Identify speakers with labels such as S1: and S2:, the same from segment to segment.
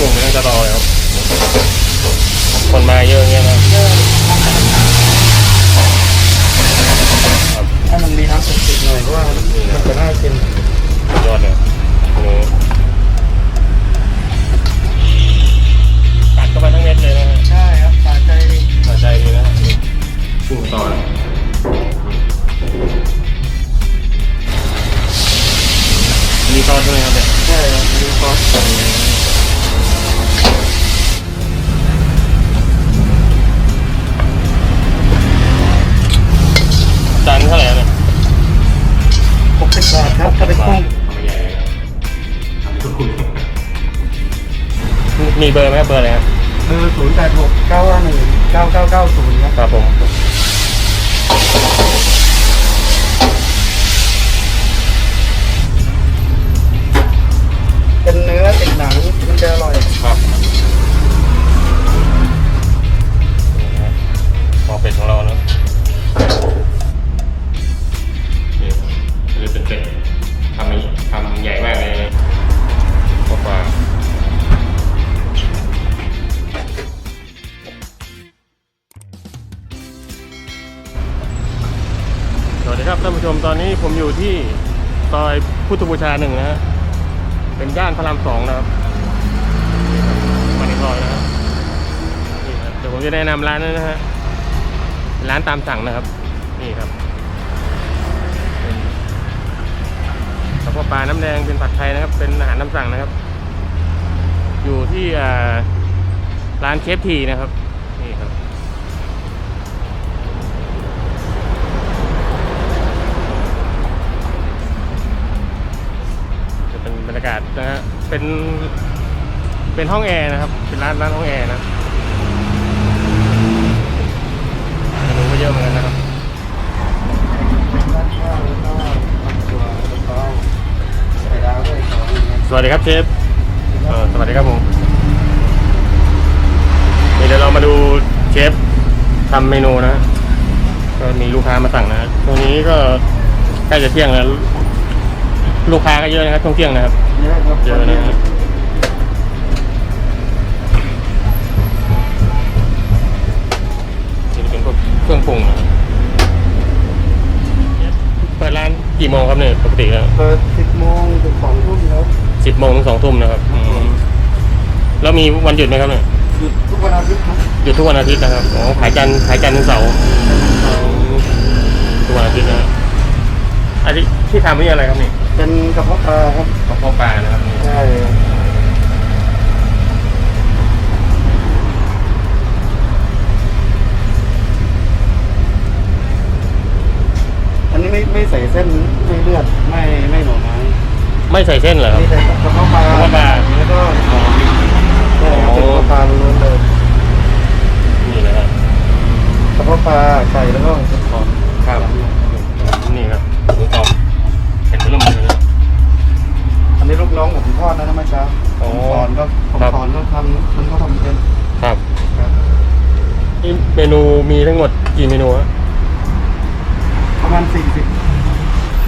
S1: กลุ่มนี่จะรอเลยครับคนมาเยอะอย่างเงี้ยนะ
S2: เยอะ
S1: ครับ
S2: ให้มันมีน้ำติดๆหน่อยเพราะว่ามันจะน่ากิน
S1: สุดยอดเลยนี่ตัดเข้าไปทั้งเม็ดเลยนะฮะ
S2: ใช่ครับสาใจดี
S1: สนใจดีนะนี่กุ้งต่อนะมีซอสด้วยครับเนี่ย
S2: ใช่ครับมีซอส
S1: จานเท่าไหร่เนี่ย
S2: หกสิบบาทครับถ้าเป็นกุ้ง
S1: ไม่ใหญ่เลยครับทำให้คุณมีเบอร์ไหมครับเบอร์อะไรครับ
S2: เบอร์ศูนย์แปดหกเก้าห้าหนึ่งเก้าเก้าเก้าศูนย์ครับ
S1: ครับผม
S2: เป็นเนื้อเป็นหนังมันจะอร่อย
S1: ครับนี่นะพอเป็ดของเราเนอะ ทำใหญ่มากเลยกว่าสวัสดีครับท่านผู้ชมตอนนี้ผมอยู่ที่ซอยพุทธบูชาหนึ่งนะฮะเป็นย่านพระรามสองนะครับมาในซอยนะครับนี่ครับเดี๋ยวผมจะแนะนำร้านนั้นนะฮะร้านตามสั่งนะครับ นี่ครับ กระเพาะปลาน้ำแดงเป็นผัดไทยนะครับ เป็นอาหารน้ำสั่งนะครับ อยู่ที่ร้านเคฟทีนะครับนี่ครับจะเป็นบรรยากาศนะฮะเป็นเป็นห้องแอร์นะครับ เป็นร้านร้านห้องแอร์นะเมนูก็เยอะเหมือนกันนะ
S2: สวัส
S1: ดีครับเชฟสวัสดีครับผมนี่เดี๋ยวเรามาดูเชฟทำเมนูนะ ก็มีลูกค้ามาสั่งนะตรงนี้ก็ใกล้จะเที่ยงแล้ว ลูกค้าก็เยอะนะครับช่วงเที่ยงนะครับ
S2: เยอะครับ
S1: เยอะนะครับนี่เป็นพวกเครื่องปรุงนะเปิดร้านกี่โมงครับเนี่ยปกติแล้ว
S2: เปิดสิบโมงถึงสองทุ่มครับ
S1: สิบโมงถึงสองทุ่มนะครับอืมแล้วมีวันหยุดไหมครับเนี่ย
S2: หยุดทุกวันอาทิตย์ครับ
S1: หยุดทุกวันอาทิตย์นะครับอ๋อขายจันทร์ขายจันทร์ถึงเสาร์ทุกวันอาทิตย์นะฮะอันนี้ที่ทำนี่อะไรครับนี่
S2: เป็นกระเพาะปลาครับ
S1: กระเพาะปลานะครับนี่
S2: ใช่ครับอันนี้ไม่ไม่ใส่เส้นไม่เลือดไม่ไม่หน่อไม้
S1: ไม่ใส่เส้นเหรอครับ
S2: นี่แต่กระเพาะปลาก
S1: ระเพาะปลา
S2: แล้วก็หอมใช่ครับเป็นกระเพาะปลาล้วนๆเลย
S1: นี่นะครับ
S2: กระเพาะปลาไก่แล้วก็เห็ดหอม
S1: ครับนี่ครับหมูกรอบเห็นเริ่มเลยนะ
S2: อันนี้ลูกน้องผมทอดนะนะเมื่อเช้า
S1: โอ้
S2: ผมสอนก็ผม
S1: ครับ
S2: สอนก็ทำมันก็ทำเป็น
S1: ครับ
S2: ครับ
S1: นี่เมนูมีทั้งหมดกี่เมนูฮะ
S2: ประมาณสี่สิบ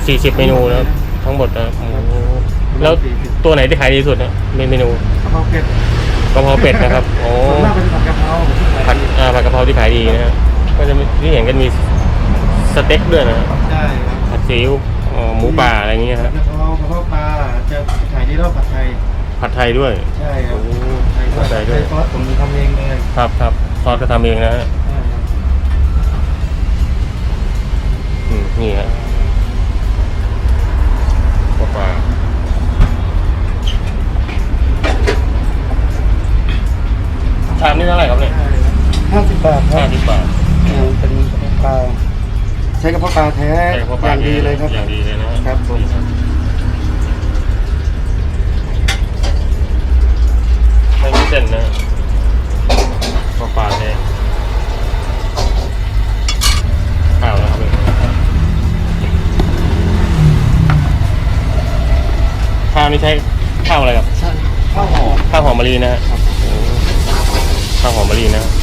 S1: สี่สิบเมนูนะครับทั้งหมดนะครับโอ้โห แล้วตัวไหนที่ขายดีที่สุดนะเมนู
S2: กระเพราเป็ด
S1: กะเพราเป็ดนะครับโอ้
S2: ส่วนมากเป็นผัดกะเพรา
S1: ผัดอ่าผัดกะเพราที่ขายดีนะฮะก็จะมีที่เห็นกันมีสเต็กด้วยนะ
S2: ใช่ครับ
S1: ผัดซีอิ๊วเอ่อหมูป่าอะไรอย่างเงี้ยฮะ
S2: กะเพรากระเพราปลาจะขายดีแล้วผัดไทย
S1: ผัดไทยด้วย
S2: ใช่ครับ
S1: โอ้
S2: ไทย
S1: ผัดไทยด้วย
S2: ซอสผมทำเองเลย
S1: ครับครับซอสก็ทำเองนะฮะ
S2: ใช่ครับ
S1: อืมนี่ฮะกะเพรา ชามนี่เท่าไหร่ครับเนี่ย
S2: ห้าสิบบาทค
S1: ห้า
S2: รับ
S1: สิบบาท
S2: อ่าเป็นกระเพาะปลาใช้กระเพาะปลาแท้
S1: ใช่กะเพรา
S2: อ
S1: ปลา
S2: ย่างดีเลยครับ
S1: อย่างดีเลยนะฮะ
S2: ครับผม
S1: นี่ไม่มีเส้นนะกะเพราปลาแท้ข้าวนะครับข้าวนี่ใช้ข้าวอะไรครับ
S2: ใช่ข้าวหอม
S1: ข้าวหอมมะลินะฮะ ข้าวหอมมะลินะ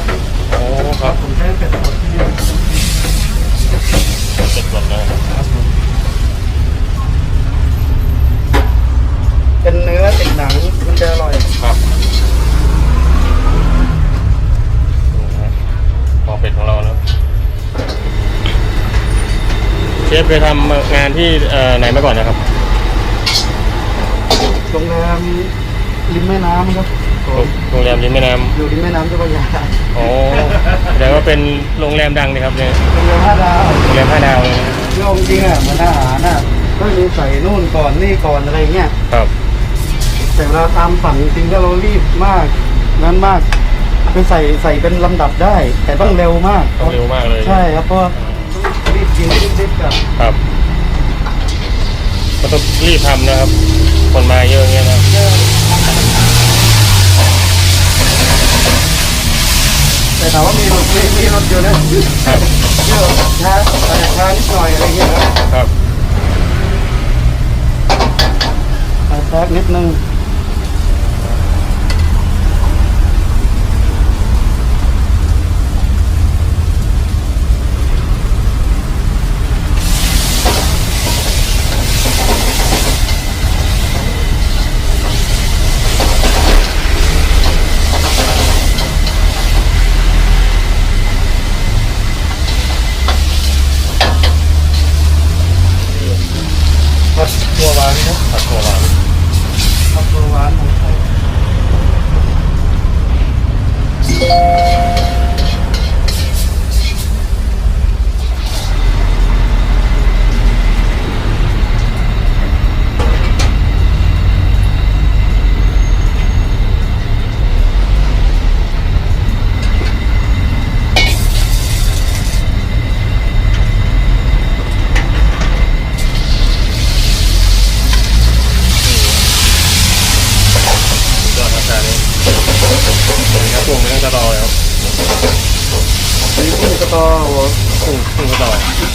S2: ด
S1: โอ้ครับ
S2: ผมแช้เป็ดสดที่นี่ดสดเลยครับเป็นเนื้อเป็นหนังมันจะอร่อย
S1: ครับพอเป็ดของเราแล้วเชฟเคยทำงานที่ไหนมาก่อนนะครับ
S2: โรงแรมริมแม่น้ำครับ
S1: โรงแรมริมแม่น้
S2: อยู่ริมแม่น้ำเจ้าพระยาำ
S1: อ๋อแสดงว่าเป็นโรงแรมดังเลยครับเนี่ย
S2: โรงแรมห้าดาว
S1: โรงแรมห้าดาวเลยนะ
S2: โยมจริงอะมันอาหารน่ะก็มีใส่นู่นก่อนนี่ก่อนอะไรเงี้ย
S1: ครับ
S2: แต่เวลาตามสั่งจริงๆก็เรารีบมากนั้นมากคือใส่ใส่เป็นลำดับได้ แต่ต้องเร็วมาก
S1: ต้องเร็วมากเลย
S2: ใช่ครับเพราะว่ารีบกินรีบๆกัน
S1: ครับก็ต้องรีบทำนะครับ คนมาเยอะอย่างเงี้ยนะ
S2: แต่ถามว่ามีรถมีมีรถอยู่นะครับเยอะช้าอาจจะช้านิดหน่อยอะไรเงี้ยนะครับอาจจะแทรกนิดนึง ผัด
S1: ถั่วหวาน
S2: ผัดตัวหวานของไทย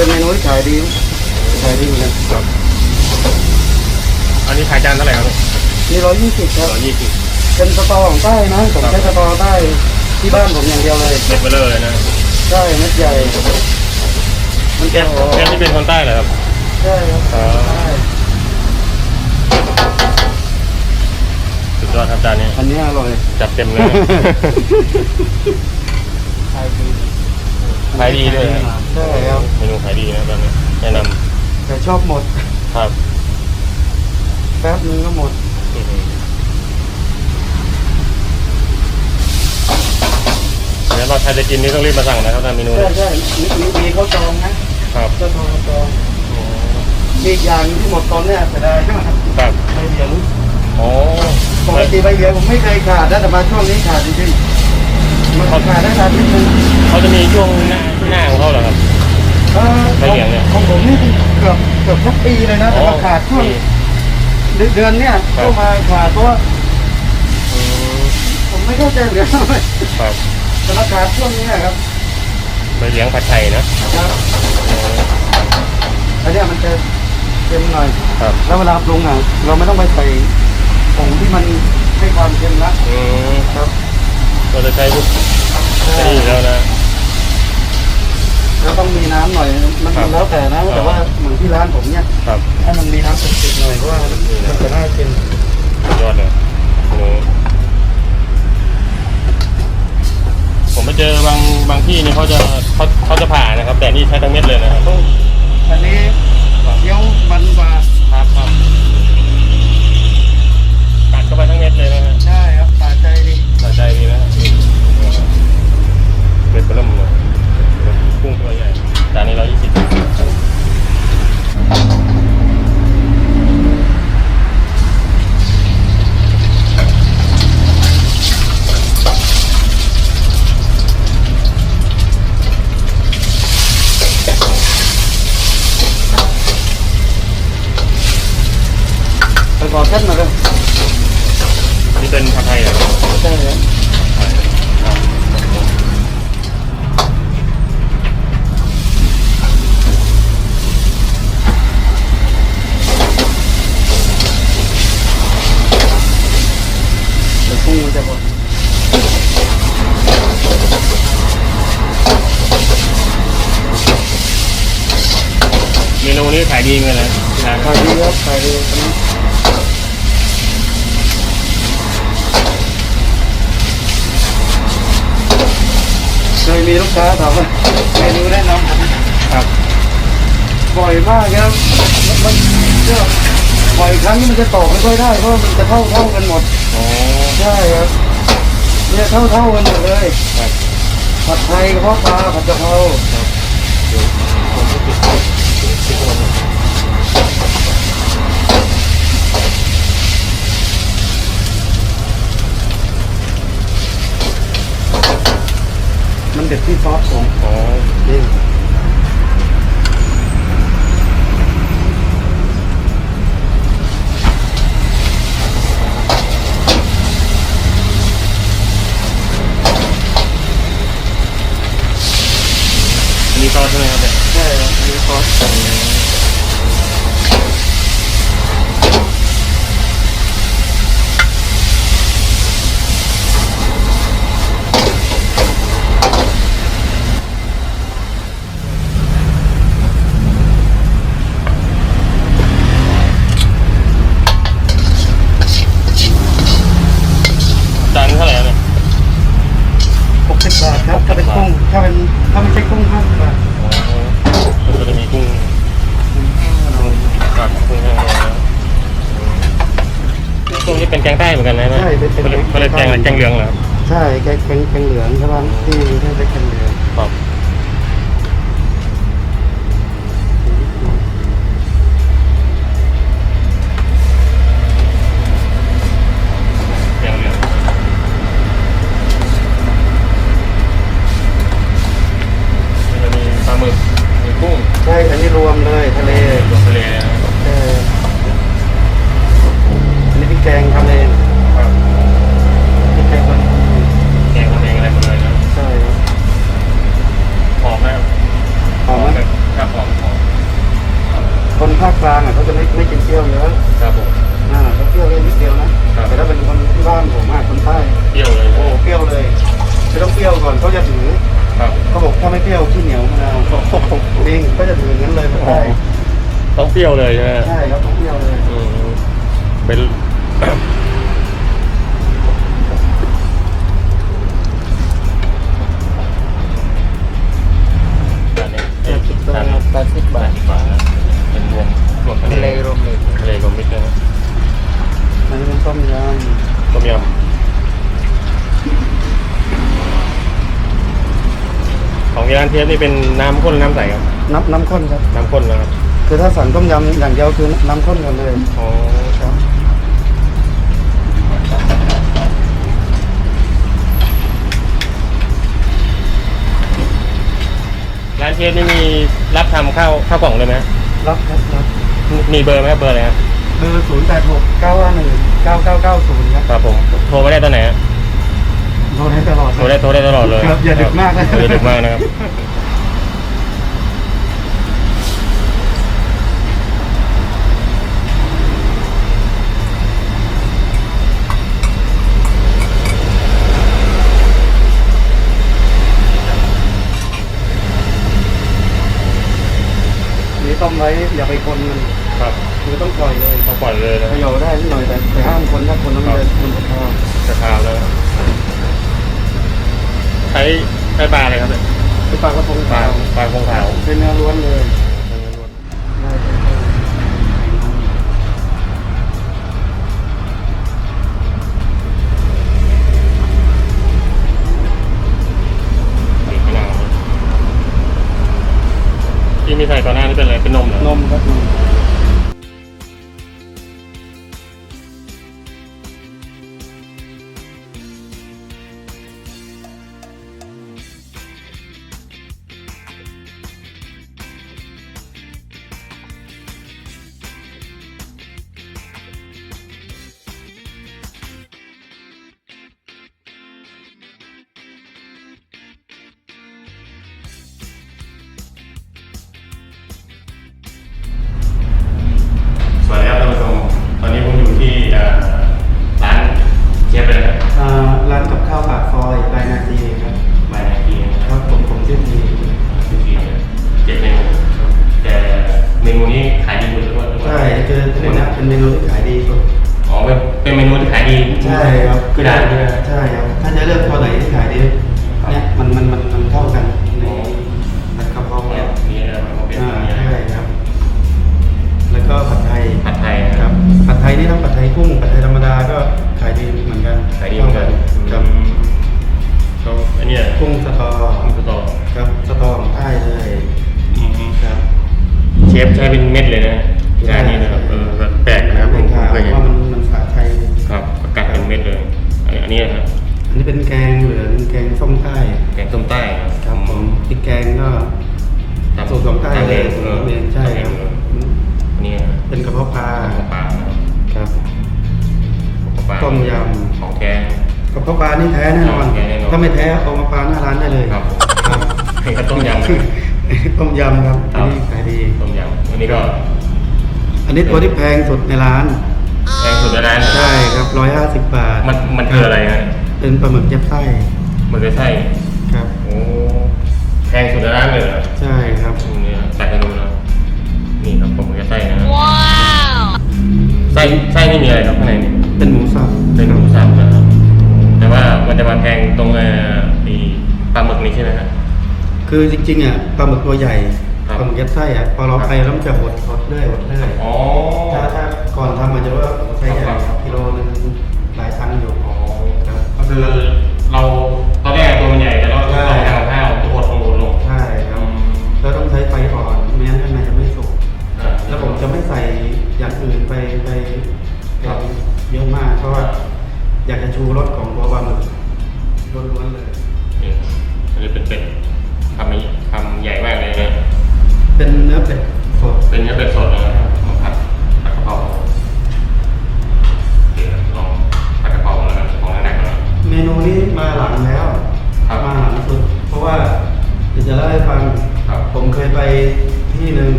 S1: เป็น
S2: เมนูที่ขายดีขายดีเหมือนกัน
S1: ครับ อันนี้ขายจานเท่าไหร่ครับ
S2: นี่ร้อยยี่สิบครับ
S1: ร้อยยี่สิบ
S2: เป็นสตอของใต้นะผมใช้สตอใต้ที่บ้านผมอย่างเดียวเลย
S1: เม็ดเบลเลอร์เลยนะ
S2: ใช่เม็ดใหญ่มัน
S1: แก
S2: จะ
S1: นแกนที่เป็นคนใต้เหรอครับ
S2: ใช่ครับ
S1: อ๋อ
S2: ใช่
S1: สุดยอดครับจานนี้
S2: อันนี้อร่อย
S1: จัดเต็มเลย
S2: ขายดี
S1: ขายดีด้วยนะ
S2: ใช่ครับ
S1: เมนูขายดีนะตอนนี้แนะน
S2: แต่ชอบหมดำ
S1: ครับ
S2: แป๊บนึงก็หมด
S1: อื้อหือเดี๋ยวเราใครจะกินนี่ต้องรีบมาสั่งนะครับทางเมนู
S2: ใช่
S1: นี้
S2: ใช่มีมีมีเขาจองนะครับเจ้าทองเขาจองมีอีกอย่างที่หมดตอนเนี้ยเสียดายมาก
S1: ครับ
S2: ใบเหลียง
S1: โอ้
S2: ปกติใบเหลียงผมไม่เคยขาดนะแต่มาช่วงนี้ขาดจริงๆ มันขาดได้ขาดนิดนึง
S1: เขาจะมีช่วงหน้าหน้าของเขาเหรอครับ
S2: เออ
S1: ใบเหลียงเนี่ย
S2: ของผมนี่เกือบเกือบทุกปีเลยนะแต่มาขาดช่วง
S1: ปี
S2: เดือนเดือนเนี่ย
S1: ครับ
S2: เข้ามาขาดเพราะว่า
S1: อืม
S2: ผมไม่เข้าใจเหมือนกันทำไม
S1: ครับ
S2: แต่มาขาดช่วงนี้นะครับ
S1: ใบเหลียงผัดไทยนะครับ
S2: อันเนี้ยมันจะเค็มหน่อย
S1: ครับ
S2: แล้วเวลาปรุงอะเราไม่ต้องไปใส่ผงที่มันให้ความเค็มละ
S1: อืม
S2: ครับ
S1: เราจะใช้พวก
S2: ใช่
S1: นี่แล้วนะ
S2: แล้วต้องมีน้ำหน่อย มัน
S1: ครับ
S2: แล้วแต่นะ แต่ว่าเหมือนที่ร้านผมเนี่ย
S1: ครับ
S2: ให้มันมีน้ำติดๆหน่อยเพราะว่ามันจะน่ากิน
S1: สุดยอดเลยโอ้โหผมไปเจอบางบางที่นี่เขาจะเขาเขาจะผ่านะครับ แต่นี่ใช้ทั้งเม็ดเลยนะครับ
S2: อันนี้เคี้ยวมันกว่า
S1: ครับครับกัดเข้าไปทั้งเม็ดเลยนะฮะ
S2: ใช่ครับตาใจดี
S1: สะใจดีนะฮะ เม็ดเริ่มเลยกุ้งตัวใหญ่จานนี้ร้อยยี่สิบ
S2: ไปขอเส้นมาเลย
S1: นี่เป็นผัดไทยเหรอ
S2: ใช่ครับ ยมีลูกค้าถามว่าเมนูแนะนำผม
S1: ครับ
S2: บ่อยมากครับมันมันเชื่อบ่อยครั้งที่มันจะตอบไม่ค่อยได้เพราะมันจะเท่าเท่ากันหมด
S1: อ๋อ
S2: ใช่ครับเนี่ยเท่าเท่ากันหมดเลย
S1: ครับ
S2: ผัดไทยกระเพาะปลาผัดกะเพรา
S1: เดี๋ยวผมจะติดติดติดตัวนะ
S2: มัน เด็ดที่ซอสของ
S1: อ๋อ
S2: จริง
S1: อันนี้ซอสใช่ไหมครับเนี่ย
S2: ใช่ครับมีซอส
S1: ร ต้องเปรี้ยวเลยใช่ไหม
S2: ใช่ครับต้องเปรี้ยวเลย
S1: อืมเป็น อันนี้เอ๊ะ
S2: ตัว
S1: จาน
S2: แปดสิบบาท
S1: บาทนะเป็นรวมรวมทะ
S2: ทะ
S1: เล
S2: เลรวมเลย
S1: ทะเลรวมมิตรนะ
S2: อันนี้เป็นต้มย
S1: ต้มยำของร้านเทียบนี่เป็นน้ำข้นหรือน้ำใสครับำ
S2: น้ำน้ำข้นครับ
S1: น้ำข้นนะครับ
S2: คือถ้าสั่งต้มยำอย่างเดียวคือน้ำข้นกันเลย
S1: อ๋อ
S2: ครับ
S1: ร้านเทียบนี่มีรับทำข้าวข้าวกล่องเลยไหมฮะ
S2: รับครับรับ
S1: มีเบอร์ไหมครับเบอร์อะไรครับ
S2: เบอร์ศูนย์แปดหกเก้าห้าหนึ่งเก้าเก้าเก้าศูนย์ครับ
S1: ครับผมโทรไม่ได้ตอนไหนฮะ
S2: โทรได้ตลอด
S1: โทรได้โทรได้ตลอดเลย
S2: ครับอย่าดึกมากนะ
S1: อย่าดึกมากนะครับ
S2: ม ต้ม
S1: ยำ
S2: ขอ
S1: ง
S2: แท้กับข้าว
S1: ปลานี่แท้
S2: แน่นอน ถ้าไม่แท้เอามาปลาหน้าร้านได้เลย
S1: ครับ
S2: ครับ
S1: ต้มยำ
S2: ต้มยำครับอันนี้ขายดี
S1: ต้มยำอันนี้ก็
S2: อันนี้ตัวที่แพงสุดในร้าน
S1: แพงสุดในร้าน
S2: ใช่ครับร้อยห้าสิบบาท
S1: มันมันคืออะไรฮะ
S2: เป็นปลาหมึกยับไส้
S1: มันยับไส้
S2: ครับ
S1: โอ้แพงสุดในร้านเลยเหรอ
S2: ใช่ครับ ตรง
S1: นี้นะใส่ให้ดูนะนี่ครับผมยับไส้นะว้าวไส้ไส้ไม่มีอะไรครับข้างในนี่
S2: เป็นหมูสับ
S1: นครับแต่ว่ามันจะมาแพงตรงเอ่ปลาหมึกนี่ใช่ไหมครับ
S2: คือจริงๆอะปลาหมึกตัวใหญ่
S1: ค
S2: ปลาหมึกยัดไส้อะพอเราไปแล้วมันจะหดหดเรื่อยหดเรื่อย
S1: อ๋อ
S2: ถ้าถ้าก่อนทำมันจะว่าใช้แค่กิโลนึง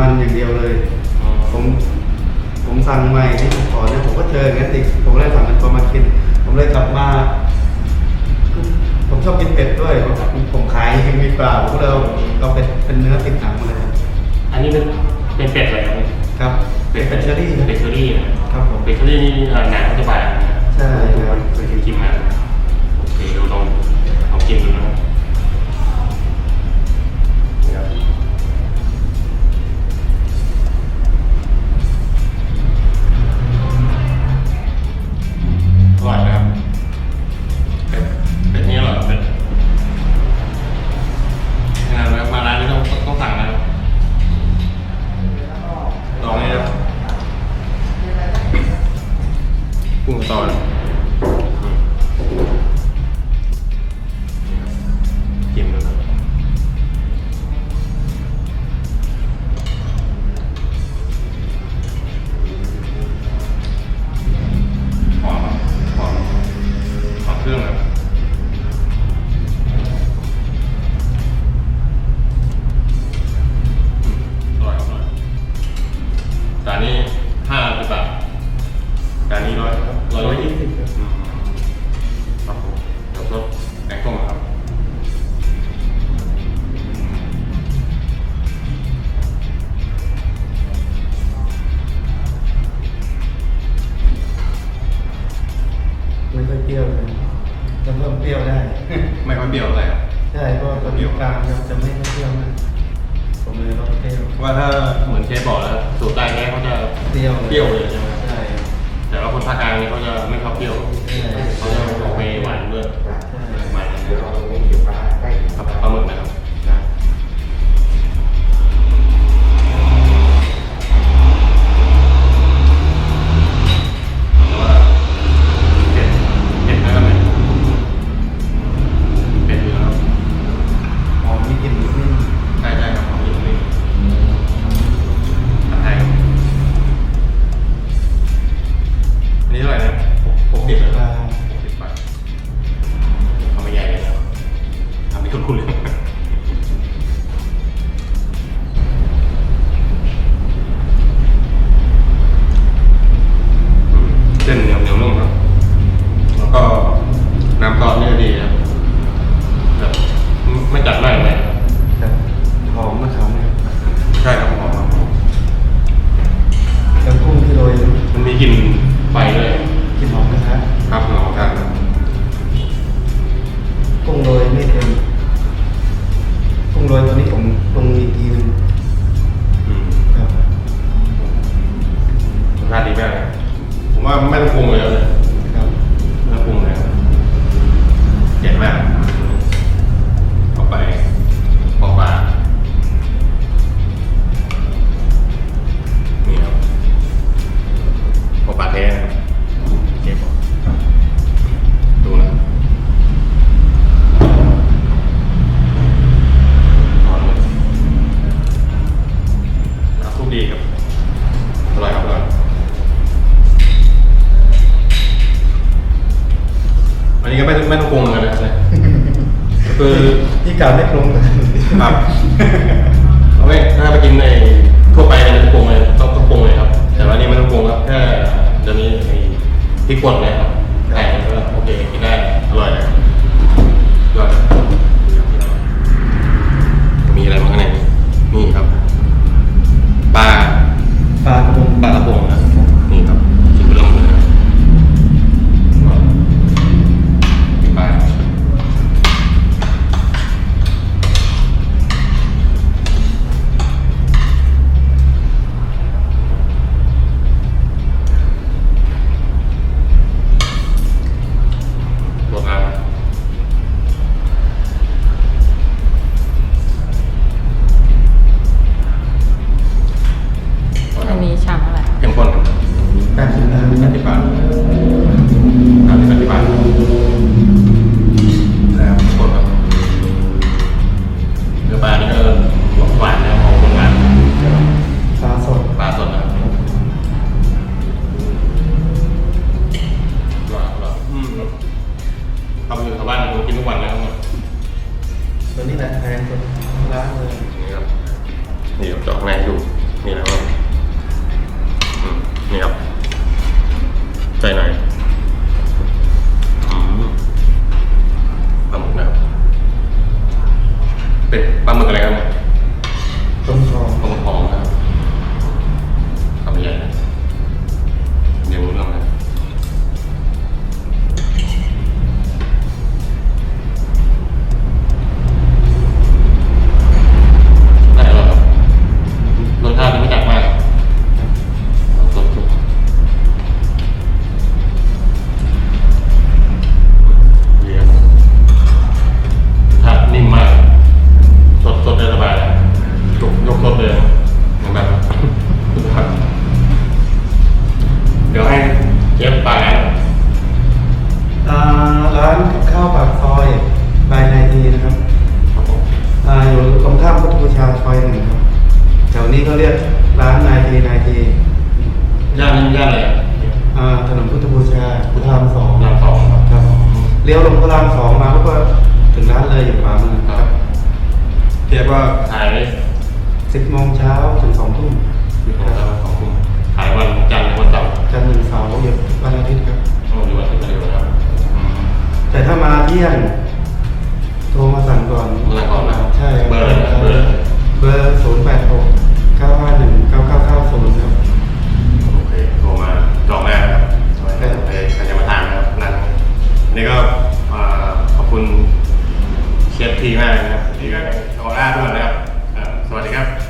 S1: มันอ
S2: ย่างเดี
S1: ยวเลย
S2: ผมผมสั่งใหม่ที่ผมขอเนี่ยผมก็เจออย่างนั้นติผมเลยสั่งเป็นตัวมากิน ผมเลยกลับมา ผมชอบกินเป็ดด้วย ผมขายยังมีปลาผมก็เลยเอาเป็ดเป็นเนื้อติดหนังมาเลย
S1: อันนี้เป็นเป็นเป็ดอะไรครับ
S2: เป็ดเป็ดเชอรี่
S1: เป็ดเชอรี่นะครับ
S2: ผม
S1: เป็ดเชอรี่หนังก็จะบาง
S2: ใช่ครับ
S1: เคนกินมา มั่นคงเลยนะ จี๊ยบก็ขายสิบโมงเช้าถึงสองทุ่มสิบโมงเช้าสองทุ่ม
S2: ถ่ายวันจั
S1: นทร์
S2: วันเสาร์
S1: จันท
S2: ร์
S1: ถึงเสาร์หยุดวันอาทิตย์ครับ
S2: โอ้
S1: หยุดวันอาทิตย์เลยครับแต่
S2: ถ้ามา
S1: เที่ยงโทรมาสั่งก่อนเบอร์ก่อนนะใช่เบอร์เบ
S3: อร์
S1: เบ
S2: อร์ศูนย์
S1: แปดหกเก้าห้าหนึ่งเก้าเก้า
S2: เก้า
S1: ศูนย์ครับโอเค
S2: โท
S1: รมาจองแล้วครับใครจะมาทาน
S2: นะครับนั่นนี่
S1: ก็ขอ
S2: บ
S1: คุ
S2: ณ เชฟพีมากนะ
S1: ครับ
S2: นี่ก็เโอ
S1: ล่าด้ว
S2: ยนะครับ
S1: สวัสดีครับ